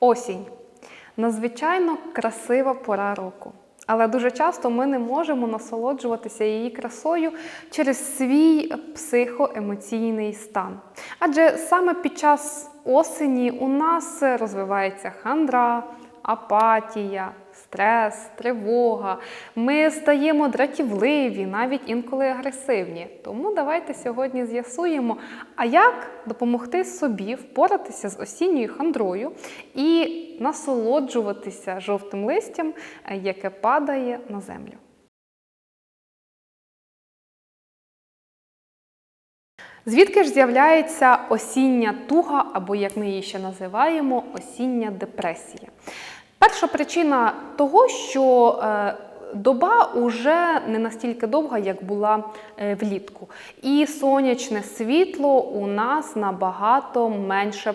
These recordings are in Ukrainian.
Осінь надзвичайно красива пора року. Але дуже часто ми не можемо насолоджуватися її красою через свій психоемоційний стан. Адже саме під час осені у нас розвивається хандра, апатія, стрес, тривога. Ми стаємо дратівливі, навіть інколи агресивні. Тому давайте сьогодні з'ясуємо, а як допомогти собі впоратися з осінньою хандрою і насолоджуватися жовтим листям, е, яке падає на землю. Звідки ж з'являється осіння туга, або як ми її ще називаємо, осіння депресія? Перша причина того, що е, доба уже не настільки довга, як була е, влітку. І сонячне світло у нас набагато менше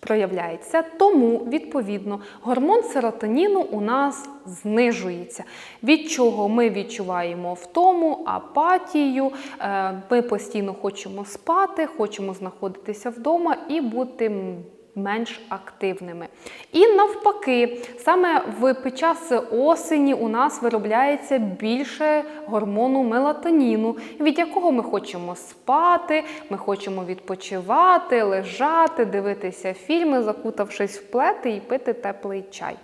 проявляється. Тому, відповідно, гормон серотоніну у нас знижується. Від чого ми відчуваємо втому, апатію, е, ми постійно хочемо спати, хочемо знаходитися вдома і бути менш активними. І навпаки, саме в під час осені у нас виробляється більше гормону мелатоніну, від якого ми хочемо спати, ми хочемо відпочивати, лежати, дивитися фільми, закутавшись в плети і пити теплий чай.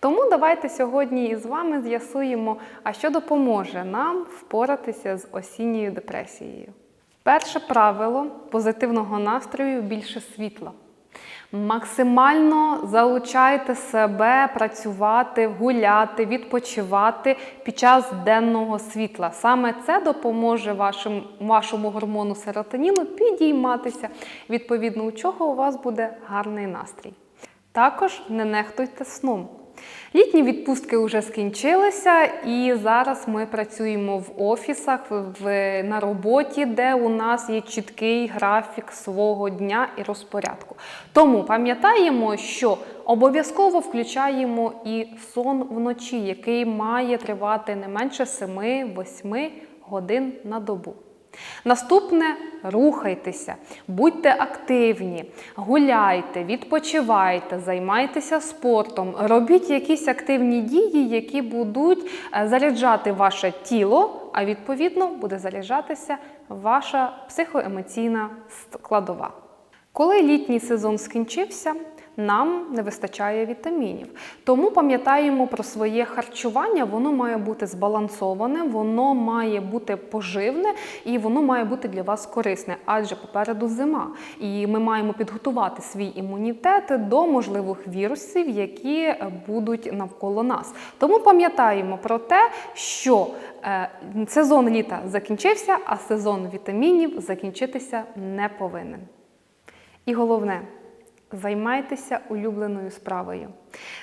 Тому давайте сьогодні із вами з'ясуємо, а що допоможе нам впоратися з осінньою депресією. Перше правило позитивного настрою більше світла. Максимально залучайте себе працювати, гуляти, відпочивати під час денного світла. Саме це допоможе вашим, вашому гормону серотоніну підійматися, відповідно, у чого у вас буде гарний настрій. Також не нехтуйте сном. Літні відпустки вже скінчилися, і зараз ми працюємо в офісах, в, на роботі, де у нас є чіткий графік свого дня і розпорядку. Тому пам'ятаємо, що обов'язково включаємо і сон вночі, який має тривати не менше 7-8 годин на добу. Наступне рухайтеся, будьте активні, гуляйте, відпочивайте, займайтеся спортом, робіть якісь активні дії, які будуть е, заряджати ваше тіло, а відповідно буде заряджатися ваша психоемоційна складова. Коли літній сезон скінчився, нам не вистачає вітамінів. Тому пам'ятаємо про своє харчування, воно має бути збалансоване, воно має бути поживне і воно має бути для вас корисне, адже попереду зима. І ми маємо підготувати свій імунітет до можливих вірусів, які будуть навколо нас. Тому пам'ятаємо про те, що е, сезон літа закінчився, а сезон вітамінів закінчитися не повинен. І головне, займайтеся улюбленою справою.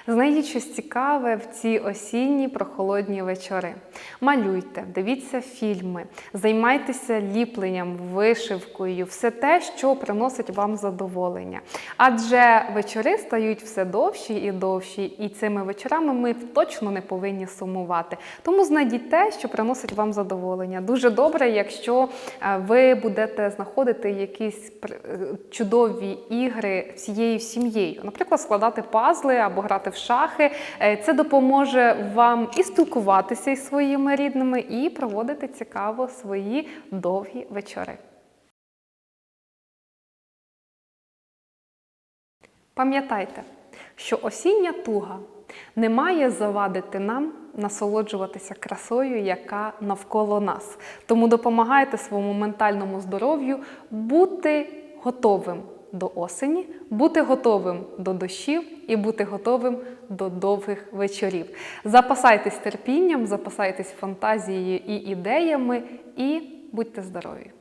Знайдіть щось цікаве в ці осінні прохолодні вечори. Малюйте, дивіться фільми, займайтеся ліпленням, вишивкою, все те, що приносить вам задоволення. Адже вечори стають все довші і довші, і цими вечорами ми точно не повинні сумувати. Тому знайдіть те, що приносить вам задоволення. Дуже добре, якщо е, ви будете знаходити якісь е, чудові ігри всією сім'єю, наприклад, складати пазли або грати в шахи. Е, Це допоможе вам і спілкуватися із своїми рідними, і проводити цікаво свої довгі вечори. Пам'ятайте, що осіння туга не має завадити нам насолоджуватися красою, яка навколо нас. Тому допомагайте своєму ментальному здоров'ю бути готовим до осені, бути готовим до дощів і бути готовим до довгих вечорів. Запасайтесь терпінням, запасайтесь фантазією і ідеями, і будьте здорові!